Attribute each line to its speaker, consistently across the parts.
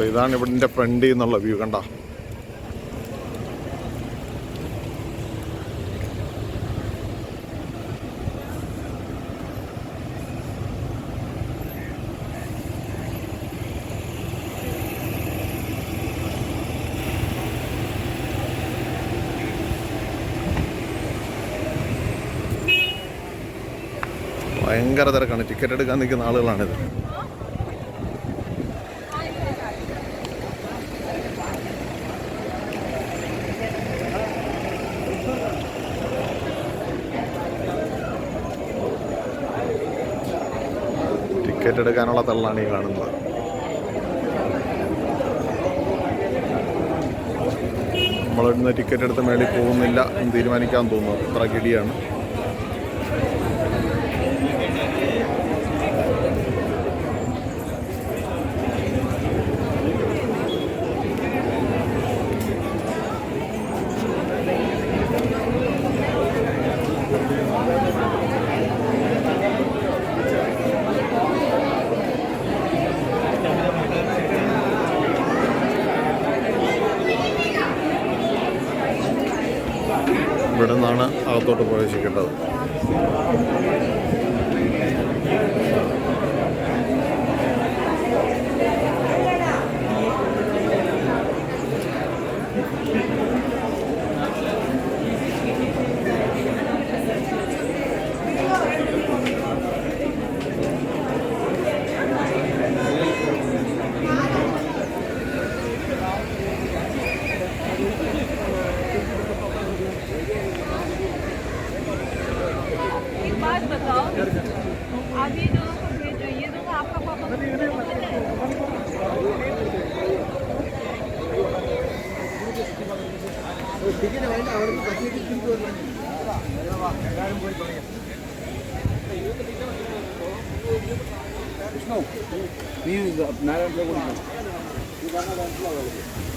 Speaker 1: അപ്പോൾ ഇതാണ് ഇവിടിന്റെ ഫ്രണ്ട് എന്നുള്ള വ്യൂ കണ്ട. ഭയങ്കര തിരക്കാണ്. ടിക്കറ്റ് എടുക്കാൻ നിൽക്കുന്ന ആളുകളാണിത്. ടിക്കറ്റ് എടുക്കാനുള്ള തള്ളാണ് ഈ കാണുന്നത്. നമ്മളിവിടുന്ന് ടിക്കറ്റ് എടുത്ത് മേളിൽ പോകുന്നില്ല എന്ന് തീരുമാനിക്കാൻ തോന്നുന്നു. അത്ര കിടിയാണ് ഇവിടെ നിന്നാണ് അകത്തോട്ട് പ്രവേശിക്കേണ്ടത്.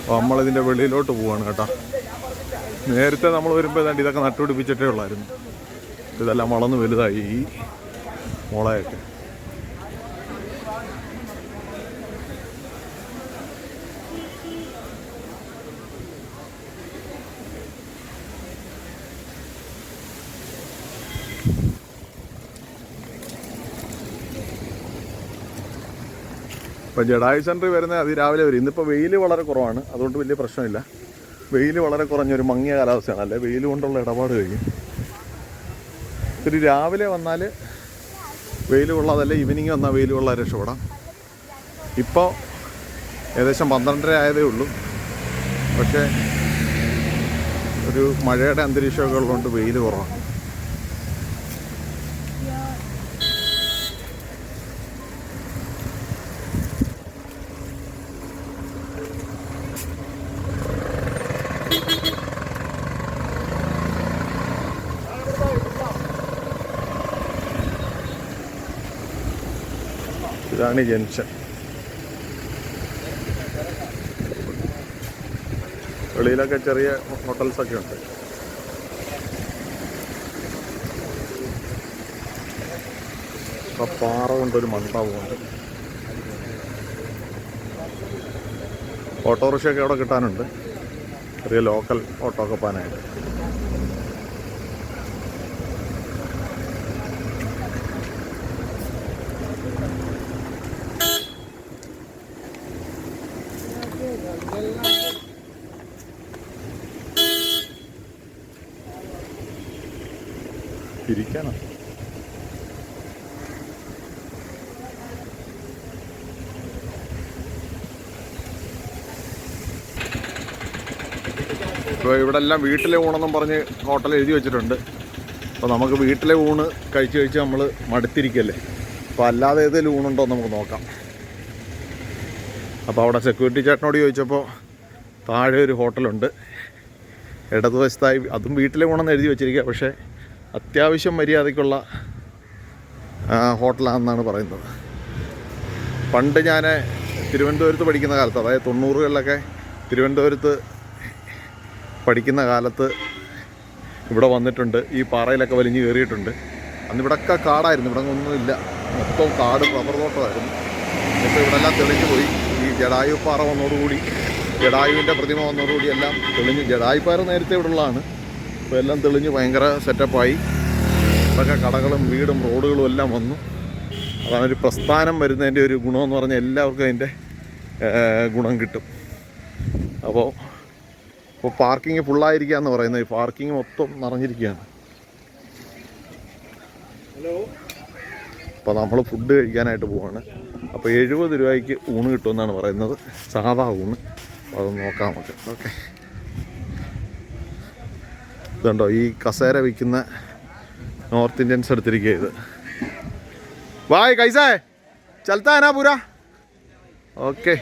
Speaker 1: നമ്മളിതിന്റെ വെളിയിലോട്ട് പോവാണ് കേട്ടോ. നേരത്തെ നമ്മൾ വരുമ്പോൾ ഏതാണ്ട് ഇതൊക്കെ നട്ടുപിടിപ്പിച്ചിട്ടേ ഉള്ളായിരുന്നു. ഇതെല്ലാം വളർന്ന് വലുതായി. ഈ മുളയൊക്കെ. ഇപ്പം ജഡായു സെന്ററിൽ വരുന്നത് അതിരാവിലെ വരും. ഇന്നിപ്പോൾ വെയിൽ വളരെ കുറവാണ്. അതുകൊണ്ട് വലിയ പ്രശ്നമില്ല. വെയിൽ വളരെ കുറഞ്ഞൊരു മങ്ങിയ കാലാവസ്ഥയാണ്. അല്ലെ? വെയിൽ കൊണ്ടുള്ള ഇടപാട് കഴിയും ഇത്തിരി രാവിലെ വന്നാൽ വെയിൽ കൊള്ളാതല്ല ഈവനിങ് വന്നാൽ വെയിൽ കൊള്ളാൻ രക്ഷപ്പെടാം. ഇപ്പോൾ ഏകദേശം പന്ത്രണ്ടര ആയതേ ഉള്ളൂ. പക്ഷേ ഒരു മഴയുടെ അന്തരീക്ഷമൊക്കെ ഉള്ളതുകൊണ്ട് വെയിൽ കുറവാണ്. ഇതാണ് ജംഗ്ഷൻ വെളിയിലൊക്കെ ചെറിയ ഹോട്ടൽസ് ഒക്കെ ഉണ്ട്. പാറ കൊണ്ടൊരു മണ്ഡപമുണ്ട് ഓട്ടോറിക്ഷയൊക്കെ അവിടെ കിട്ടാനുണ്ട്. ചെറിയ ലോക്കൽ ഓട്ടോ ഒക്കെ പോകാനായിട്ട് ഇരിക്കാനോ? ഇപ്പോൾ ഇവിടെ എല്ലാം വീട്ടിലെ ഊണെന്നും പറഞ്ഞ് ഹോട്ടൽ എഴുതി വെച്ചിട്ടുണ്ട്. അപ്പോൾ നമുക്ക് വീട്ടിലെ ഊണ് കഴിച്ച് കഴിച്ച് നമ്മൾ മടുത്തിരിക്കല്ലേ? അപ്പോൾ അല്ലാതെ ഏതെങ്കിലും ഊണുണ്ടോ നമുക്ക് നോക്കാം. അപ്പോൾ അവിടെ സെക്യൂരിറ്റി ചേട്ടനോട് ചോദിച്ചപ്പോൾ താഴെ ഒരു ഹോട്ടലുണ്ട് ഇടതുവശത്തായി അതും വീട്ടിലെ ഊണെന്ന് എഴുതി വെച്ചിരിക്കുക. പക്ഷേ അത്യാവശ്യം മര്യാദയ്ക്കുള്ള ഹോട്ടലാണെന്നാണ് പറയുന്നത്. പണ്ട് ഞാൻ തിരുവനന്തപുരത്ത് പഠിക്കുന്ന കാലത്ത് അതായത് തൊണ്ണൂറുകളിലൊക്കെ തിരുവനന്തപുരത്ത് പഠിക്കുന്ന കാലത്ത് ഇവിടെ വന്നിട്ടുണ്ട്. ഈ പാറയിലൊക്കെ വലിഞ്ഞ് കയറിയിട്ടുണ്ട്. അന്ന് ഇവിടെയൊക്കെ കാടായിരുന്നു ഇവിടെ ഒന്നുമില്ല മൊത്തം കാട് റബ്ബർ തോട്ടമായിരുന്നു. ഇപ്പോൾ ഇവിടെ എല്ലാം തെളിഞ്ഞു പോയി. ഈ ജഡായു പാറ വന്നതോടുകൂടി ജഡായുവിന്റെ പ്രതിമ വന്നതോടുകൂടി എല്ലാം തെളിഞ്ഞു. ജഡായു പാറ നേരത്തെ ഇവിടെ ഉള്ളതാണ് അപ്പോൾ എല്ലാം തെളിഞ്ഞ് ഭയങ്കര സെറ്റപ്പായി ഇതൊക്കെ കടകളും വീടും റോഡുകളും എല്ലാം വന്നു. അതാണ് ഒരു പ്രസ്ഥാനം വരുന്നതിന്റെ ഒരു ഗുണമെന്ന് പറഞ്ഞാൽ എല്ലാവർക്കും അതിന്റെ ഗുണം കിട്ടും. അപ്പോൾ ഇപ്പോൾ പാർക്കിംഗ് ഫുള്ളായിരിക്കുക എന്ന് പറയുന്നത്. ഈ പാർക്കിംഗ് മൊത്തം നിറഞ്ഞിരിക്കുകയാണ്. ഹലോ അപ്പോൾ നമ്മൾ ഫുഡ് കഴിക്കാനായിട്ട് പോവാണ്. അപ്പോൾ എഴുപത് രൂപയ്ക്ക് ഊണ് കിട്ടുമെന്നാണ് പറയുന്നത്. സാധാ ഊണ്. അപ്പോൾ അത് നോക്കാം നമുക്ക്. ഓക്കെ. ഇതുണ്ടോ ഈ കസേര വിൽക്കുന്ന നോർത്ത് ഇന്ത്യൻസ് എടുത്തിരിക്കുക ഇത് വായ് കൈസേ ചലത്താ നാ പൂരാ ഓക്കെ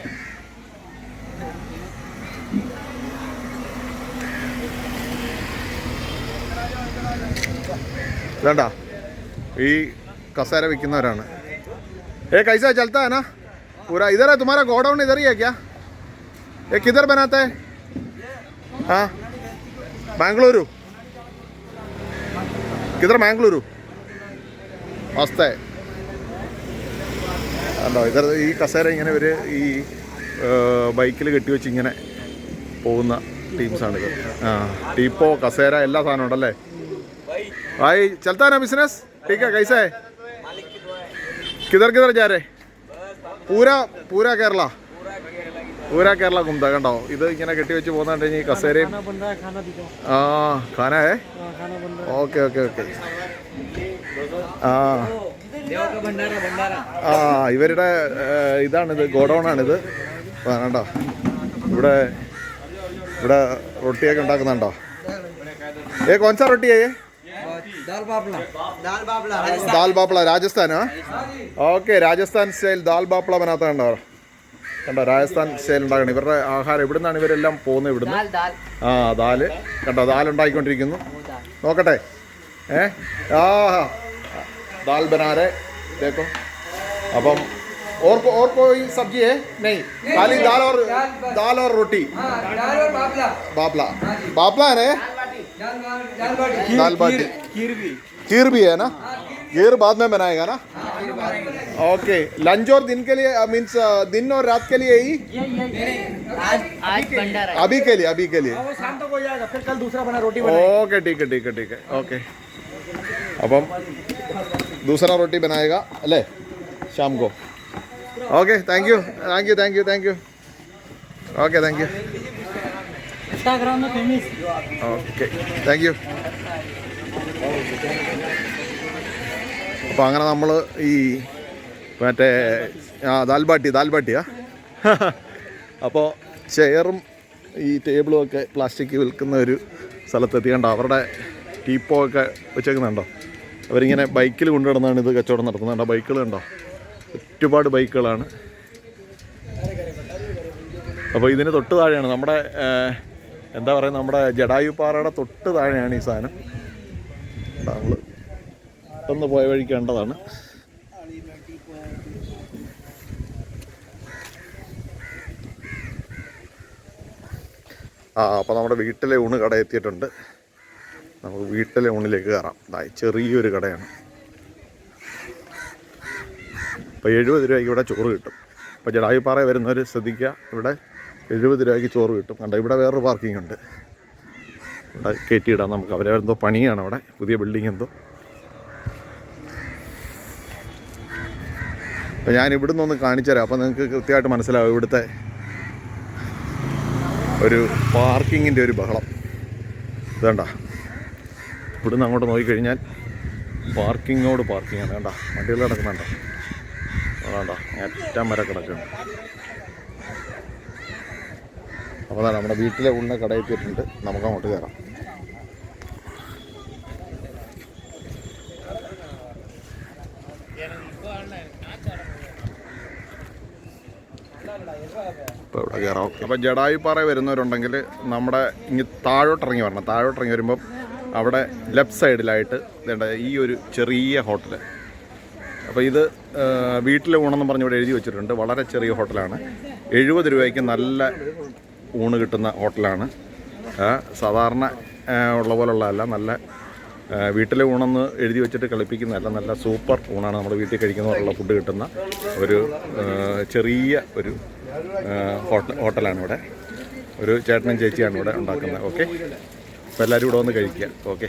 Speaker 1: വേണ്ട ഈ कसेरा വിൽക്കുന്നവരാണ് ए कैसा चलता है ना पूरा इधर है तुम्हारा गोडाउन इधर ही है क्या ये किधर बनाता है हाँ बेंगलुरु കിതറ മാംഗ്ലൂരു? മസ്തേ. ഉണ്ടോ ഇതർ ഈ കസേര ഇങ്ങനെ ഒരു ഈ ബൈക്കിൽ കെട്ടിവെച്ച് ഇങ്ങനെ പോകുന്ന ടീംസാണിത്. ആ ടീപ്പോ കസേര എല്ലാ സാധനവും ഉണ്ടല്ലേ? ഭായ് ചലത്താനാ ബിസിനസ് ടീക്ക കൈസേ? കിതർ കിതർ ജാരേ? പൂരാ പൂരാ കേരള. പൂരാ കേരള കുംത കണ്ടോ? ഇത് ഇങ്ങനെ കെട്ടിവെച്ച് പോകുന്ന കഴിഞ്ഞാൽ ഈ കസേരയും ആ ഖാനേ ഓക്കെ ഓക്കെ ഓക്കെ. ആ. ആ ഇവരുടെ ഇതാണിത് ഗോഡൗണാണിത്. കണ്ടോ? ഇവിടെ ഇവിടെ റൊട്ടിയൊക്കെ ഉണ്ടാക്കുന്നുണ്ടോ? ഏ കോൺസാ റൊട്ടിയേ ദാൽ ബാപ്ല രാജസ്ഥാനാ? ഓക്കെ രാജസ്ഥാൻ സ്റ്റൈൽ ദാൽ ബാപ്ല ബനാത്ത കണ്ടോ? കണ്ടോ രാജസ്ഥാൻ സ്റ്റൈൽ ഉണ്ടാക്കണം ഇവരുടെ ആഹാരം ഇവിടുന്നാണ് ഇവരെല്ലാം പോകുന്നത് ഇവിടുന്ന്
Speaker 2: दाल दाल
Speaker 1: ആ ദാല് കണ്ടോ ദാൽ ഉണ്ടാക്കിക്കൊണ്ടിരിക്കുന്നു നോക്കട്ടെ ഏ ആ ദാൽ ബനാരെ देखो അപ്പം और को और कोई सब्जी है नहीं खाली दाल और दाल और रोटी
Speaker 2: दाल और बाफला
Speaker 1: बापला बापला है ना ये?
Speaker 2: दाल दाल बाटी
Speaker 1: दाल बाटी
Speaker 2: खीर भी
Speaker 1: खीर भी है ना खीर बाद में बनाएगा ना ओके लंच और दिन के लिए मीन्स दिन और रात के लिए ही
Speaker 2: आज आज भंडारा
Speaker 1: अभी के लिए अभी के लिए
Speaker 2: वो शाम तक हो जाएगा फिर कल दूसरा बना रोटी
Speaker 1: ओके ठीक है ठीक है ठीक है ओके അപ്പം दूसरा रोटी बनाएगा अले शाम को okay thank you thank you thank you thank you okay thank you
Speaker 2: Instagram में फेमस
Speaker 1: ഓക്കെ താങ്ക് യു അപ്പോൾ അങ്ങനെ നമ്മൾ ഈ മറ്റേ ആ ദാൽബാട്ടി ദാൽബാട്ടിയാ? അപ്പോൾ ചെയറും ഈ ടേബിളും ഒക്കെ പ്ലാസ്റ്റിക് വിൽക്കുന്ന ഒരു സ്ഥലത്തെത്തി. കണ്ടോ അവരുടെ ടീപ്പോ ഒക്കെ വെച്ചേക്കുന്നുണ്ടോ? അവരിങ്ങനെ ബൈക്കിൽ കൊണ്ടുവിടുന്നതാണ് ഇത് കച്ചവടം നടത്തുന്നത്. കണ്ടോ ബൈക്കുകൾ കണ്ടോ? ഒരുപാട് ബൈക്കുകളാണ്. അപ്പോൾ ഇതിന് തൊട്ട് താഴെയാണ് നമ്മുടെ എന്താ പറയുക നമ്മുടെ ജഡായു പാറയുടെ തൊട്ട് താഴെയാണ് ഈ സാധനം. നമ്മൾ പെട്ടെന്ന് പോയ വഴി കണ്ടതാണ്. ആ അപ്പോൾ നമ്മുടെ വീട്ടിലെ ഊണ് കട എത്തിയിട്ടുണ്ട് നമുക്ക് വീട്ടിലെ ഊണിലേക്ക് കയറാം. ചെറിയൊരു കടയാണ്. അപ്പോൾ എഴുപത് രൂപയ്ക്ക് ഇവിടെ ചോറ് കിട്ടും. അപ്പോൾ ജഡായുപ്പാറ വരുന്നവർ ശ്രദ്ധിക്കുക ഇവിടെ എഴുപത് രൂപയ്ക്ക് ചോറ് കിട്ടും. കണ്ട ഇവിടെ വേറൊരു പാർക്കിംഗ് ഉണ്ട്. ഇവിടെ കയറ്റിയിടാം നമുക്ക്. അവരെ എന്തോ പണിയാണ് അവിടെ. പുതിയ ബിൽഡിംഗ് എന്തോ. അപ്പോൾ ഞാൻ ഇവിടുന്ന് ഒന്ന് കാണിച്ചു തരാം അപ്പോൾ നിങ്ങൾക്ക് കൃത്യമായിട്ട് മനസ്സിലാവും ഇവിടുത്തെ ഒരു പാർക്കിങ്ങിന്റെ ഒരു ബഹളം. വേണ്ട ഇവിടുന്ന് അങ്ങോട്ട് നോക്കിക്കഴിഞ്ഞാൽ പാർക്കിങ്ങോട് പാർക്കിങ്ങാണ്. വേണ്ട വണ്ടികൾ കിടക്കുന്നുണ്ടോ വേണ്ട ഏറ്റവും വരെ കിടക്കുന്നുണ്ട്. അപ്പോൾ അതാണ് നമ്മുടെ വീട്ടിലെ ഉള്ള കടയെത്തിയിട്ടുണ്ട് നമുക്ക് അങ്ങോട്ട് കയറാം. ഇപ്പോൾ ഇവിടെ കയറാം അപ്പോൾ ജഡായുപ്പാറ വരുന്നവരുണ്ടെങ്കിൽ നമ്മുടെ ഇങ്ങ് താഴോട്ടിറങ്ങി വരണം. താഴോട്ടിറങ്ങി വരുമ്പം അവിടെ ലെഫ്റ്റ് സൈഡിലായിട്ട് വേണ്ട ഈ ഒരു ചെറിയ ഹോട്ടൽ അപ്പോൾ ഇത് വീട്ടിലെ ഊണെന്ന് പറഞ്ഞ് ഇവിടെ എഴുതി വെച്ചിട്ടുണ്ട്. വളരെ ചെറിയ ഹോട്ടലാണ്. എഴുപത് രൂപയ്ക്ക് നല്ല ഊണ് കിട്ടുന്ന ഹോട്ടലാണ്. സാധാരണ ഉള്ള പോലുള്ളതല്ല. നല്ല വീട്ടിലെ ഊണെന്ന് എഴുതി വെച്ചിട്ട് കളിപ്പിക്കുന്നതല്ല നല്ല സൂപ്പർ ഊണാണ് നമ്മുടെ വീട്ടിൽ കഴിക്കുന്നവരുള്ള ഫുഡ് കിട്ടുന്ന ഒരു ചെറിയ ഒരു ഹോട്ടലാണ് ഇവിടെ ഒരു ചേട്ടനും ചേച്ചിയാണ് ഇവിടെ ഉണ്ടാക്കുന്നത്. ഓക്കെ? അപ്പോൾ എല്ലാവരും ഇവിടെ വന്ന് കഴിക്കുക. ഓക്കെ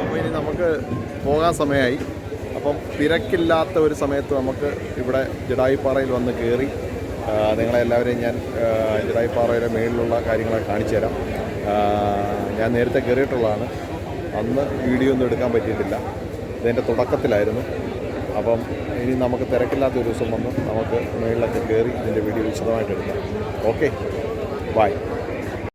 Speaker 1: അപ്പോൾ ഇനി നമുക്ക് പോകാൻ സമയമായി. അപ്പം തിരക്കില്ലാത്ത ഒരു സമയത്ത് നമുക്ക് ഇവിടെ ജഡായിപ്പാറയിൽ വന്ന് കയറി നിങ്ങളെല്ലാവരെയും ഞാൻ ജഡായിപ്പാറയുടെ മേളിലുള്ള കാര്യങ്ങളൊക്കെ കാണിച്ചു തരാം. ഞാൻ നേരത്തെ കയറിയിട്ടുള്ളതാണ്. അന്ന് വീഡിയോ ഒന്നും എടുക്കാൻ പറ്റിയിട്ടില്ല. ഇതിന്റെ തുടക്കത്തിലായിരുന്നു. അപ്പം ഇനി നമുക്ക് തിരക്കില്ലാത്ത ഒരു ദിവസം വന്ന് നമുക്ക് മേളിലൊക്കെ കയറി ഇതിന്റെ വീഡിയോ വിശദമായിട്ട് എടുക്കാം. ഓക്കെ. ബൈ.